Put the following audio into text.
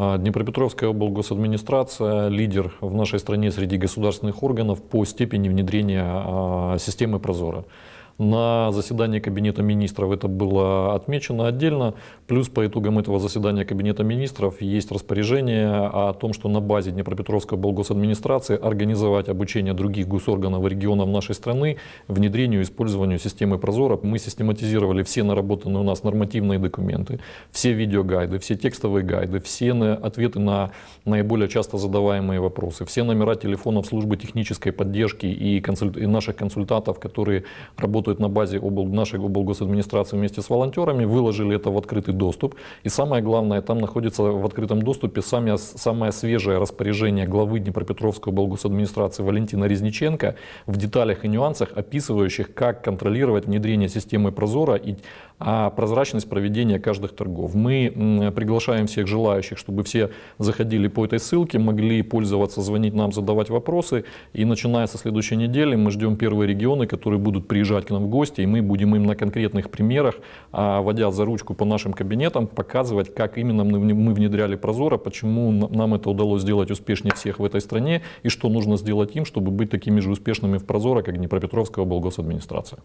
А, Днепропетровская облгосадминистрация – лидер в нашей стране среди государственных органов по степени внедрения а, системы «Прозора». На заседании Кабинета министров это было отмечено отдельно. Плюс по итогам этого заседания Кабинета министров есть распоряжение о том, что на базе Днепропетровской облгосадминистрации организовать обучение других госорганов и регионов нашей страны внедрению и использованию системы Прозора. Мы систематизировали все наработанные у нас нормативные документы, все видеогайды, все текстовые гайды, все ответы на наиболее часто задаваемые вопросы, все номера телефонов службы технической поддержки и, консуль- и наших консультантов, которые работают на базе обл- нашей облгосадминистрации вместе с волонтерами, выложили это в открытый доступ. И самое главное, там находится в открытом доступе самое, самое свежее распоряжение главы Днепропетровской облгосадминистрации Валентина Резниченко в деталях и нюансах, описывающих, как контролировать внедрение системы Прозора и а, прозрачность проведения каждых торгов. Мы приглашаем всех желающих, чтобы все заходили по этой ссылке, могли пользоваться, звонить нам, задавать вопросы. И начиная со следующей недели мы ждем первые регионы, которые будут приезжать к нам в гости, и мы будем им на конкретных примерах, а, водя за ручку по нашим кабинетам, показывать, как именно мы вне- мы внедряли Прозоро, почему нам это удалось сделать успешнее всех в этой стране, и что нужно сделать им, чтобы быть такими же успешными в Прозоро, как Днепропетровская облгосадминистрация.